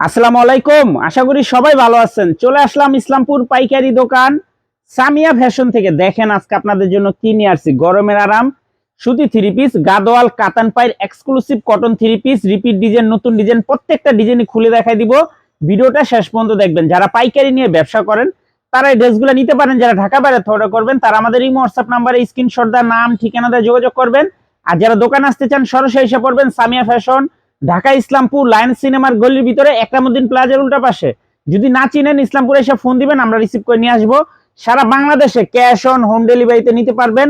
আসসালামু আলাইকুম। আশা করি সবাই ভালো আছেন। চলে আসলাম ইসলামপুর পাইকারি দোকান। সামিয়া ফ্যাশন থেকে দেখেন আজকে আপনাদের জন্য কি নিয়ে আসছি। গরমের আরাম, সুতি থ্রি পিস গাদোয়াল, কাতান পায়ের exclusive cotton three piece repeat design নতুন ডিজাইন প্রত্যেকটা ডিজাইনই খুলে দেখাই দিব। ভিডিওটা শেষ পর্যন্ত দেখবেন। যারা পাইকারি নিয়ে ব্যবসা করেন, তারা এই ড্রেসগুলো নিতে পারেন। যারা ঢাকা বাইরে অর্ডার করবেন, তারা আমাদের এই হোয়াটসঅ্যাপ নাম্বারে স্ক্রিনশট দেওয়ার নাম, ঠিকানা দিয়ে যোগাযোগ করবেন। আর যারা দোকানে আসতে চান, সরাসরি এসে পড়বেন সামিয়া ফ্যাশন। ঢাকা ইসলামপুর লায়ন সিনেমার গলির ভিতরে একরামুদ্দিন প্লাজার উল্টা পাশে। যদি না চিনেন, ইসলামপুরে এসে ফোন দিবেন, আমরা রিসিভ করে নিয়ে আসব। সারা বাংলাদেশে ক্যাশ অন হোম ডেলিভারিতে নিতে পারবেন।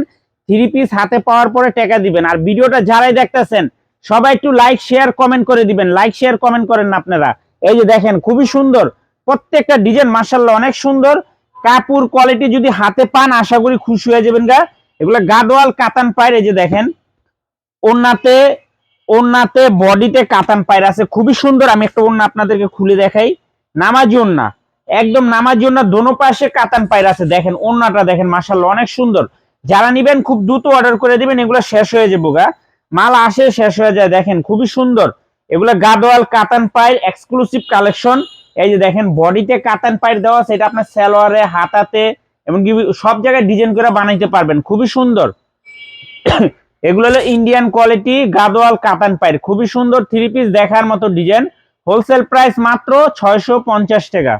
থ্রি পিস হাতে পাওয়ার পরে টাকা দিবেন। আর ভিডিওটা যারাই দেখতেছেন, সবাই একটু লাইক শেয়ার কমেন্ট করে দিবেন। লাইক শেয়ার কমেন্ট করেন আপনারা। এই যে দেখেন, খুবই সুন্দর। প্রত্যেকটা ডিজাইন মার্শাল্লাহ অনেক সুন্দর। কাপড় কোয়ালিটি যদি হাতে পান, আশা করি খুশি হয়ে যাবেন গা। এগুলো গাদোয়াল কাতান পায়ের, এই যে দেখেন। ওনাতে ওন্নাতে বডিতে কাতান পায়ের আছে, খুবই সুন্দর। আমি একটা ওন্না আপনাদেরকে খুলে দেখাই। নামাজি ওন্না একদম নামাজি ওন্না দোনো পাশে কাতান পায়ের আছে। দেখেন ওন্নাটা দেখেন মাসাল্লাহ অনেক সুন্দর। যারা নিবেন, খুব দ্রুত অর্ডার করে দিবেন, এগুলো শেষ হয়ে যাব গা। মাল আসে, শেষ হয়ে যায়। দেখেন, খুবই সুন্দর। এগুলো গাদোয়াল কাতান পায়ের এক্সক্লুসিভ কালেকশন এই যে দেখেন, বডিতে কাতান পায়ের দেওয়া এটা আপনার সালোয়ারে, হাতাতে, এমনকি সব জায়গায় ডিজাইন করে বানাইতে পারবেন। খুবই সুন্দর। এগুলো হলো ইন্ডিয়ান কোয়ালিটি গাদোয়াল কাতান পায়ের খুবই সুন্দর থ্রি পিস দেখার মতো ডিজাইন হোলসেল প্রাইস মাত্র ছয়শো পঞ্চাশ টাকা।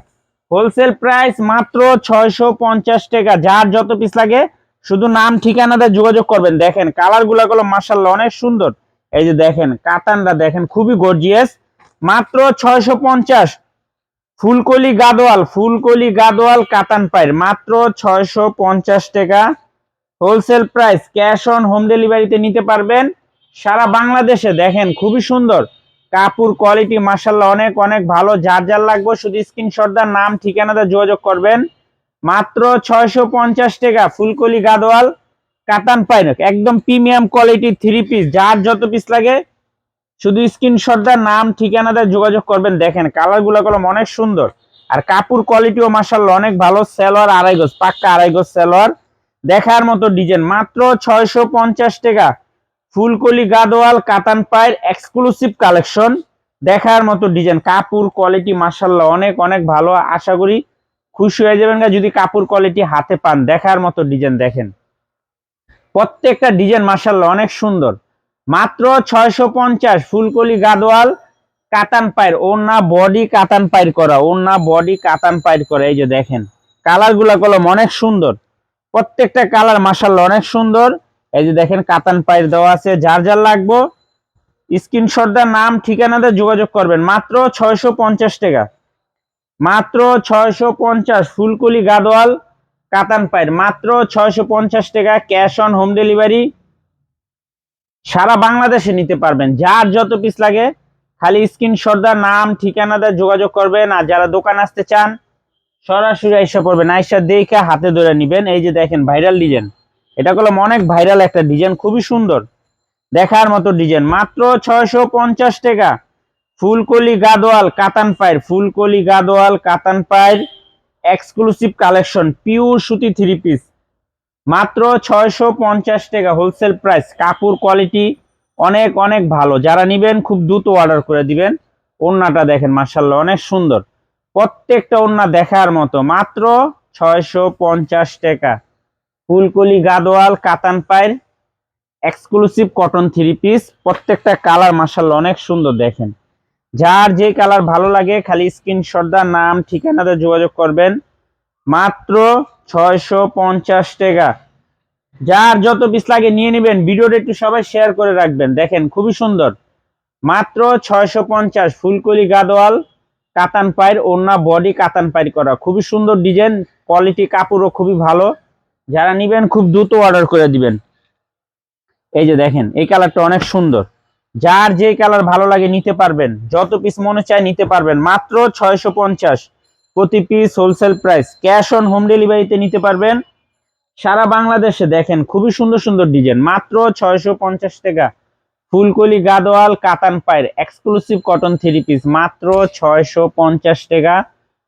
হোলসেল প্রাইস মাত্র ছয়শো পঞ্চাশ টাকা। যার যত পিস লাগে, শুধু নাম, ঠিকানাতে যোগাযোগ করবেন। দেখেন কালারগুলা মার্শাল্লাহ অনেক সুন্দর। এই যে দেখেন কাতানরা দেখেন, খুবই গর্জিয়াস মাত্র ছয়শো পঞ্চাশ। ফুলকলি গাদোয়াল ফুলকলি গাদোয়াল কাতান পায়ের মাত্র ছয়শো পঞ্চাশ টাকা। Wholesale price, cash on home ডেলিভারিতে নিতে পারবেন। সারা বাংলাদেশে দেখেন, খুবই সুন্দর। কাপড় কোয়ালিটি মাসাল্লাহ অনেক অনেক ভালো। যার যার লাগবে শুধু স্ক্রিনশট দার নাম, ঠিকানাতে যোগাযোগ করবেন। মাত্র ছয়শো পঞ্চাশ টাকা, ফুলকলি গাদোয়াল, কাতান পাইনক। একদম প্রিমিয়াম কোয়ালিটি থ্রি পিস, যার যত পিস লাগে, শুধু স্ক্রিনশট দার নাম, ঠিকানাতে যোগাযোগ করবেন। দেখেন কালারগুলো কলম অনেক সুন্দর। আর কাপড় কোয়ালিটিও মাসাল্লাহ অনেক ভালো। সেলোয়ার আড়াই গজ, পাক্কা আড়াই গজ সেলোয়ার। দেখার মতো ডিজাইন মাত্র ছয়শো পঞ্চাশ টাকা। ফুলকলি গাদোয়াল, কাতান পায়ের এক্সক্লুসিভ কালেকশন দেখার মতো ডিজাইন কাপড় কোয়ালিটি মাসাল্লাহ অনেক অনেক ভালো। আশা করি খুশি হয়ে যাবেন গা যদি কাপড় কোয়ালিটি হাতে পান। দেখার মতো ডিজাইন দেখেন। প্রত্যেকটা ডিজাইন মাসাল্লাহ অনেক সুন্দর। মাত্র ছয়শো পঞ্চাশ। ফুলকলি গাদোয়াল, কাতান পায়ের। ওনা বডি কাতান পায়ের করা। ওনা বডি কাতান পায়ের করা। এই যে দেখেন। কালারগুলা কলম অনেক সুন্দর। প্রত্যেকটা কালার মাসাল্লাহ অনেক সুন্দর। এই যে দেখেন, কাতান পায়ের দেওয়া আছে। যার যার লাগবো, স্ক্রিনশট দেওয়ার নাম, ঠিকানাতে যোগাযোগ করবেন। মাত্র ছয়শো পঞ্চাশ টাকা। মাত্র ছয়শো পঞ্চাশ, ফুলকলি গাদোয়াল, কাতান পায়ের। মাত্র ছয়শো পঞ্চাশ টাকা, ক্যাশ অন হোম ডেলিভারি। সারা বাংলাদেশে নিতে পারবেন। যার যত পিস লাগে, খালি স্ক্রিনশট দেওয়ার নাম, ঠিকানাতে যোগাযোগ করবেন। আর যারা দোকান আসতে চান সরাসরি আইসা পড়বেন, আইসা দেখে হাতে ধরে নিবেন। এই যে দেখেন ভাইরাল ডিজাইন এটা করলাম অনেক ভাইরাল একটা ডিজাইন খুবই সুন্দর। দেখার মতো ডিজাইন মাত্র ছয়শো পঞ্চাশ টাকা। ফুলকলি গাদোয়াল কাতান পায়ের, ফুলকলি গাদোয়াল কাতান পায়ের এক্সক্লুসিভ কালেকশন পিওর সুতি থ্রি পিস মাত্র ছয়শো পঞ্চাশ টাকা হোলসেল প্রাইস কাপড় কোয়ালিটি অনেক অনেক ভালো। যারা নিবেন, খুব দ্রুত অর্ডার করে দিবেন। ওন্নাটা দেখেন মার্শাল্লাহ অনেক সুন্দর। প্রত্যেকটা ওন্না দেখার মতো। মাত্র ছয়শো পঞ্চাশ টাকা। ফুলকলি গাদোয়াল, কাতান পায়ের এক্সক্লুসিভ কটন থ্রি পিস প্রত্যেকটা কালার মার্শাল অনেক সুন্দর দেখেন। যার যে কালার ভালো লাগে খালি স্ক্রিনশট দা নাম, ঠিকানাতে যোগাযোগ করবেন। মাত্র ছয়শো পঞ্চাশ টাকা। যার যত পিস লাগে নিয়ে নেবেন। ভিডিওটা একটু সবাই শেয়ার করে রাখবেন। দেখেন, খুবই সুন্দর। মাত্র ছয়শো পঞ্চাশ। ফুলকলি গাদোয়াল কাতান পায়ের ওন্না বডি কাতান পায়ের করা। খুবই সুন্দর ডিজাইন কোয়ালিটি কাপড়ও খুবই ভালো। যারা নিবেন, খুব দ্রুত অর্ডার করে দিবেন। এই যে দেখেন, এই কালারটা অনেক সুন্দর। যার যে কালার ভালো লাগে নিতে পারবেন, যত পিস মনে চায় নিতে পারবেন, মাত্র ছয়শো পঞ্চাশ। প্রতি piece wholesale price cash on home ডেলিভারিতে নিতে পারবেন। সারা বাংলাদেশে দেখেন, খুবই সুন্দর সুন্দর ডিজাইন মাত্র ছয়শো পঞ্চাশ টাকা। ফুলকলি, গাদোয়াল, কাতান পায়ের এক্সক্লুসিভ কটন থ্রি পিস মাত্র ছয়শো পঞ্চাশ টাকা।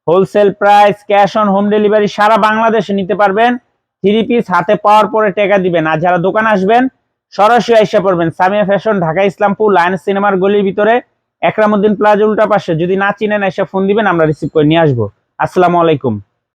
Wholesale price cash on home delivery সারা বাংলাদেশে নিতে পারবেন। থ্রি পিস হাতে পাওয়ার পরে টাকা দিবেন। আর যারা দোকান আসবেন, সরাসরি আইসা পড়বেন সামিয়া ফ্যাশন ঢাকা ইসলামপুর লায়ন সিনেমার গলির ভিতরে, একরামুদ্দিন প্লাজা উল্টা পাশে। যদি না চিনেন এসে ফোন দিবেন, আমরা রিসিভ করে নিয়ে আসব। আসসালামু আলাইকুম।